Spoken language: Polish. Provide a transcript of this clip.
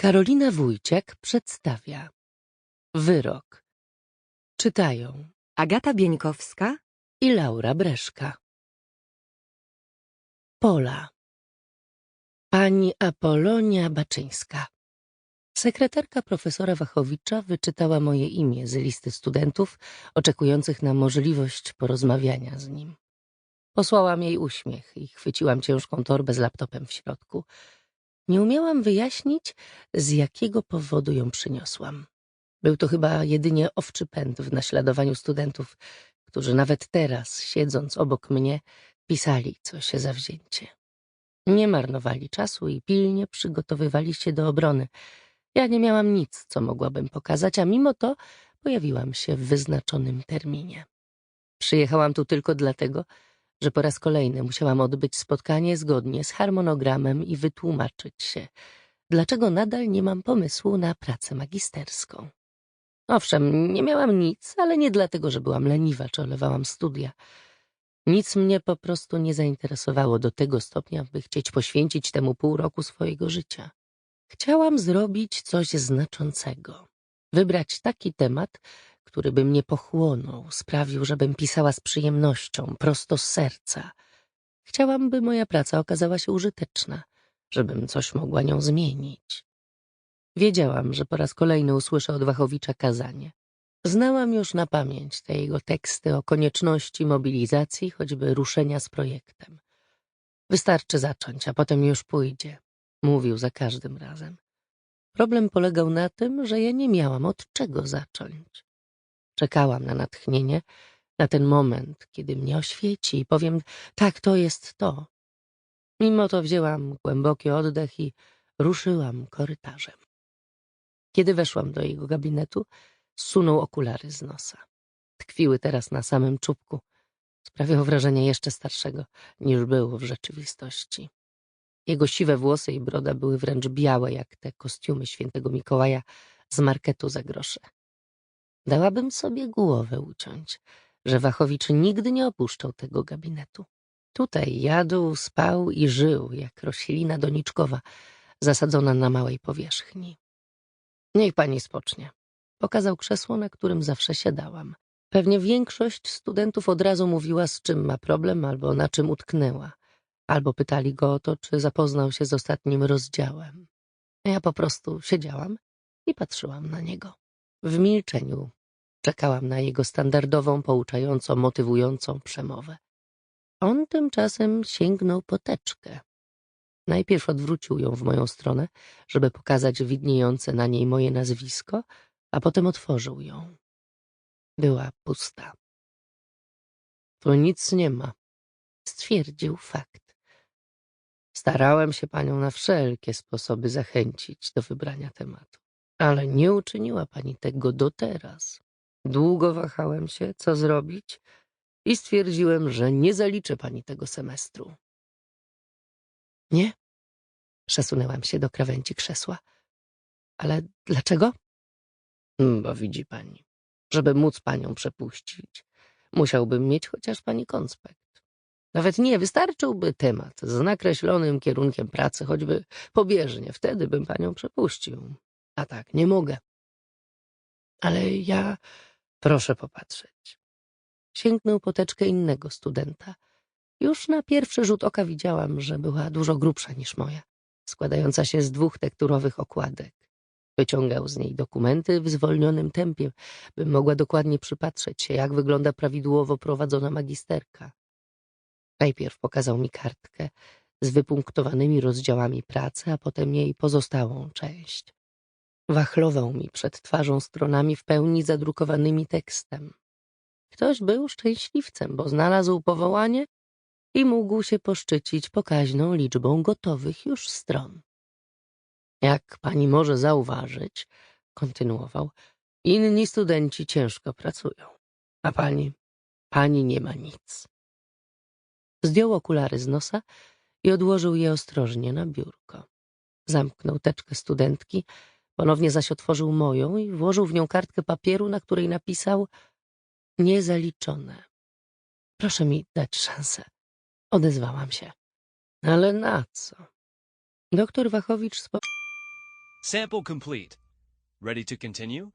Karolina Wójciak przedstawia Wyrok. Czytają Agata Bieńkowska, i Laura Breszka. Pola. Pani Apolonia Baczyńska. Sekretarka profesora Wachowicza wyczytała moje imię z listy studentów oczekujących na możliwość porozmawiania z nim. Posłałam jej uśmiech i chwyciłam ciężką torbę z laptopem w środku. Nie umiałam wyjaśnić, z jakiego powodu ją przyniosłam. Był to chyba jedynie owczy pęd w naśladowaniu studentów, którzy nawet teraz, siedząc obok mnie, pisali coś zawzięcie. Nie marnowali czasu i pilnie przygotowywali się do obrony. Ja nie miałam nic, co mogłabym pokazać, a mimo to pojawiłam się w wyznaczonym terminie. Przyjechałam tu tylko dlatego, że po raz kolejny musiałam odbyć spotkanie zgodnie z harmonogramem i wytłumaczyć się, dlaczego nadal nie mam pomysłu na pracę magisterską. Owszem, nie miałam nic, ale nie dlatego, że byłam leniwa czy olewałam studia. Nic mnie po prostu nie zainteresowało do tego stopnia, by chcieć poświęcić temu pół roku swojego życia. Chciałam zrobić coś znaczącego. Wybrać taki temat, który by mnie pochłonął, sprawił, żebym pisała z przyjemnością, prosto z serca. Chciałam, by moja praca okazała się użyteczna, żebym coś mogła nią zmienić. Wiedziałam, że po raz kolejny usłyszę od Wachowicza kazanie. Znałam już na pamięć te jego teksty o konieczności mobilizacji, choćby ruszenia z projektem. Wystarczy zacząć, a potem już pójdzie, mówił za każdym razem. Problem polegał na tym, że ja nie miałam od czego zacząć. Czekałam na natchnienie, na ten moment, kiedy mnie oświeci i powiem, tak, to jest to. Mimo to wzięłam głęboki oddech i ruszyłam korytarzem. Kiedy weszłam do jego gabinetu, zsunął okulary z nosa. Tkwiły teraz na samym czubku. Sprawiał wrażenie jeszcze starszego, niż był w rzeczywistości. Jego siwe włosy i broda były wręcz białe, jak te kostiumy świętego Mikołaja z marketu za grosze. Dałabym sobie głowę uciąć, że Wachowicz nigdy nie opuszczał tego gabinetu. Tutaj jadł, spał i żył, jak roślina doniczkowa, zasadzona na małej powierzchni. Niech pani spocznie. Pokazał krzesło, na którym zawsze siadałam. Pewnie większość studentów od razu mówiła, z czym ma problem albo na czym utknęła. Albo pytali go o to, czy zapoznał się z ostatnim rozdziałem. Ja po prostu siedziałam i patrzyłam na niego. W milczeniu czekałam na jego standardową, pouczająco, motywującą przemowę. On tymczasem sięgnął po teczkę. Najpierw odwrócił ją w moją stronę, żeby pokazać widniejące na niej moje nazwisko, a potem otworzył ją. Była pusta. Tu nic nie ma, stwierdził fakt. Starałem się panią na wszelkie sposoby zachęcić do wybrania tematu, ale nie uczyniła pani tego do teraz. Długo wahałem się, co zrobić i stwierdziłem, że nie zaliczę pani tego semestru. Nie? Przesunęłam się do krawędzi krzesła. Ale dlaczego? Mm, Bo widzi pani, żeby móc panią przepuścić, musiałbym mieć chociaż pani konspekt. Nawet nie, wystarczyłby temat z nakreślonym kierunkiem pracy, choćby pobieżnie, wtedy bym panią przepuścił. A tak, nie mogę. Ale ja... Proszę popatrzeć. Sięgnął po teczkę innego studenta. Już na pierwszy rzut oka widziałam, że była dużo grubsza niż moja, składająca się z dwóch tekturowych okładek. Wyciągał z niej dokumenty w zwolnionym tempie, bym mogła dokładnie przypatrzeć się, jak wygląda prawidłowo prowadzona magisterka. Najpierw pokazał mi kartkę z wypunktowanymi rozdziałami pracy, a potem jej pozostałą część. Wachlował mi przed twarzą stronami w pełni zadrukowanymi tekstem. Ktoś był szczęśliwcem, bo znalazł powołanie i mógł się poszczycić pokaźną liczbą gotowych już stron. Jak pani może zauważyć, kontynuował, inni studenci ciężko pracują, a pani, pani nie ma nic. Zdjął okulary z nosa i odłożył je ostrożnie na biurko. Zamknął teczkę studentki, ponownie zaś otworzył moją i włożył w nią kartkę papieru, na której napisał niezaliczone. Proszę mi dać szansę. Odezwałam się. Ale na co? Doktor Wachowicz spo... Sample complete. Ready to continue?